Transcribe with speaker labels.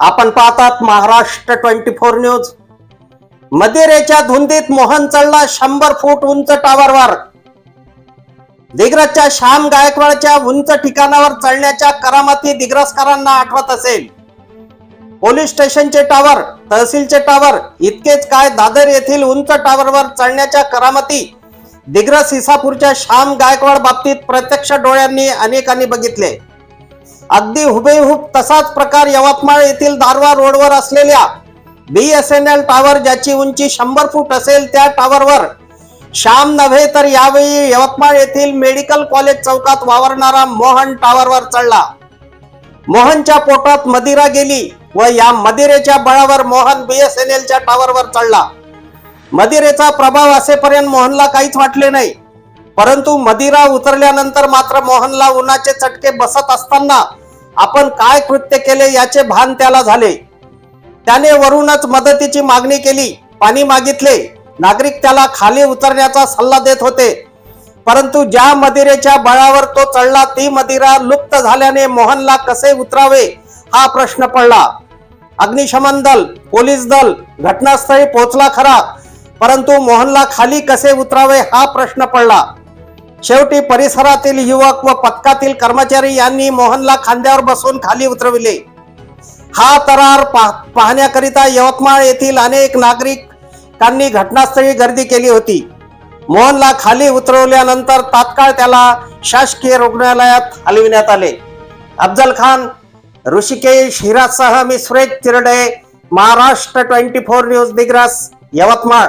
Speaker 1: आपण पाहतात Maharashtra twenty four news. मदिरेच्या धुंदीत मोहन चढला शंभर फूट उंच टावरवर दिग्रजच्या श्याम गायकवाडच्या उंच ठिकाणावर चढण्याच्या करामती दिग्रसकरांना आठवत असेल. पोलीस स्टेशनचे टावर तहसीलचे टावर इतकेच काय दादर येथील उंच टावरवर चढण्याच्या करामती दिग्रस इसापूरच्या श्याम गायकवाड बाबतीत प्रत्यक्ष डोळ्यांनी अनेकांनी बघितले. अगदी हुबेहूब तसाच प्रकार यवतमाळ येथील दारवा रोडवर असलेल्या B S N L tower ज्याची उंची शंभर फूट असेल त्या टावरवर. श्याम नव्हे तर यावेळी यवतमाळ येथील मेडिकल कॉलेज चौकात वावरणारा मोहन टावरवर चढला. मोहनच्या पोटात मदिरा गेली व या मदिरेच्या बळावर मोहन बी एस एन एलच्या टावरवर चढला. मदिरेचा प्रभाव असेपर्यंत मोहनला काहीच वाटले नाही. परंतु मदिरा उतरल्यानंतर मात्र मोहनला उन्हाचे चटके बसत असताना आपण काय कृत्य केले याचे भान त्याला झाले. त्याने वरूनच मदतीची मागणी केली पाणी मागितले. नागरिक त्याला खाली उतरण्याचा सल्ला देत होते. परंतु ज्या मदिरेच्या बळावर तो चढला ती मदिरा लुप्त झाल्याने मोहनला कसे उतरावे हा प्रश्न पडला. अग्निशमन दल पोलीस दल घटनास्थळी पोहोचला खरा परंतु मोहनला खाली कसे उतरावे हा प्रश्न पडला. शेवटी परिसरातील युवक व पथकातील कर्मचारी यांनी मोहनला खांद्यावर बसून खाली उतरविले. हा तरार पाहण्याकरिता यवतमाळ येथील अनेक नागरिकांनी घटनास्थळी गर्दी केली होती. मोहनला खाली उतरवल्यानंतर तात्काळ त्याला शासकीय रुग्णालयात हलविण्यात आले. अफजल खान ऋषिकेश हिरासह मी Suresh Tirde Maharashtra twenty four news Digras Yavatmal.